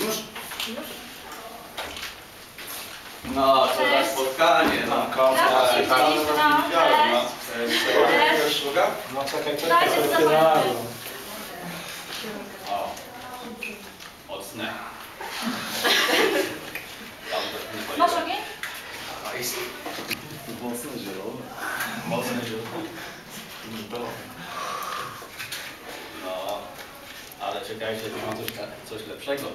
Już? No, co za spotkanie, no. Cześć, Tak, cześć, no, widziałem, no. cześć. Chcesz szluga? No czekaj, czekaj, Dajcie zobaczyć. O. Mocne. Masz ogień? Mocno zielone. Mocno zielone. No, czekajcie, tu mam coś, coś lepszego.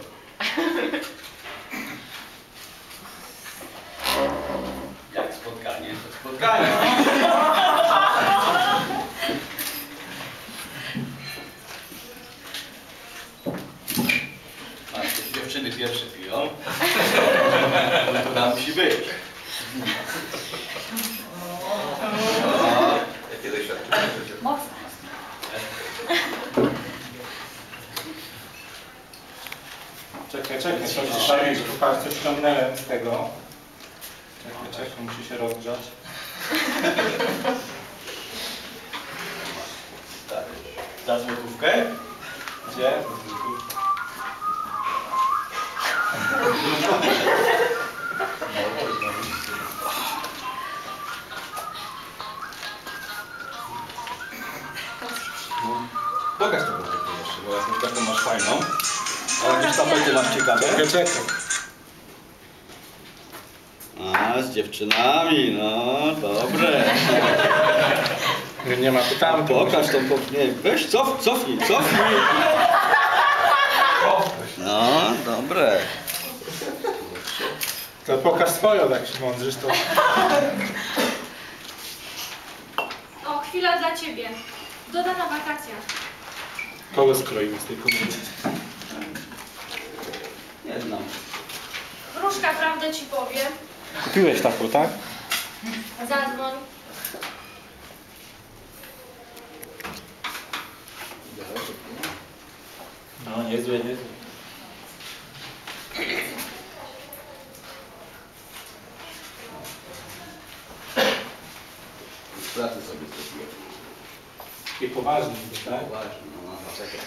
Jak spotkanie? To spotkanie. Te dziewczyny pierwsze piją. To musi być. Jakie doświadczenie? Mocno. Czekaj, czekaj, patrz, coś ściągnąłem z tego. Czekaj, czekaj, musi się rozgrzać. Tak. Za złotówkę? Gdzie? Pokaż to jeszcze, bo jakąś taką masz fajną. A jakieś tapety masz ciekawe? Czekaj, czekaj. A, z dziewczynami, no dobre. Nie, nie ma pytam. Pokaż to, po- nie, weź cof, cofnij, cofnij. No, dobre. To pokaż swoją, jak się mądrzysz, to... O, chwila dla ciebie. Doda na wakacjach. Koło skroimy z tej kobiety. Znam. Wróżka prawdę ci powie. Kupiłeś taką, tak? Zadzwoń. No, niezłe, niezłe. Z pracy sobie zrobiłem. Takie poważne, tak? Poważnie, no, no, czekaj.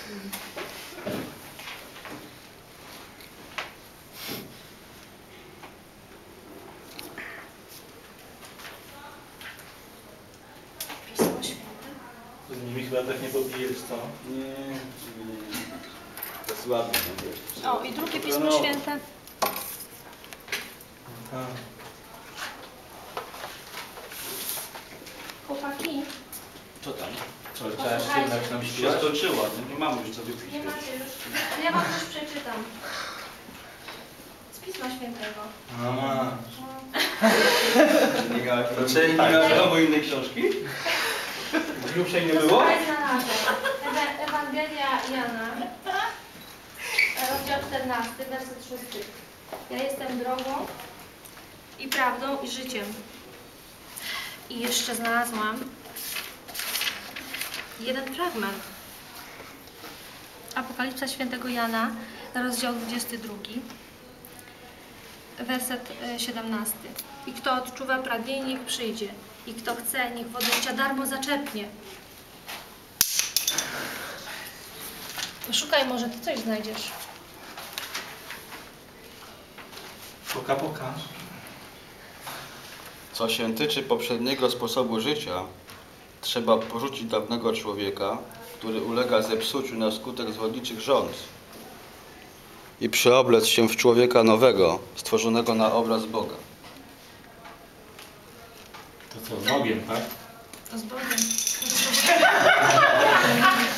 latach nie pobijesz, co? Nie, nie, To jest ładne. No o, i drugie no. Pismo Święte. Aha. Chłopaki, Co tam? Co, trzeba się jednak nam się nie mam już co wypić. nie macie już. Ja wam coś przeczytam. Z Pisma Świętego. A, No. to czyli nie tak. ma w domu innej książki? Grubszej nie było? Ewa- Ewangelia Jana, rozdział 14, werset 6. Ja jestem drogą i prawdą i życiem. I jeszcze znalazłam jeden fragment. Apokalipsa świętego Jana, rozdział 22, werset e, 17. I kto odczuwa pragnienie, niech przyjdzie. I kto chce, niech wody życia darmo zaczerpnie. Szukaj, może ty coś znajdziesz. poka, poka. Co się tyczy poprzedniego sposobu życia, trzeba porzucić dawnego człowieka, który ulega zepsuciu na skutek zwodniczych rząd i przeoblec się w człowieka nowego, stworzonego na obraz Boga. To co, z Bogiem, tak? To z Bogiem.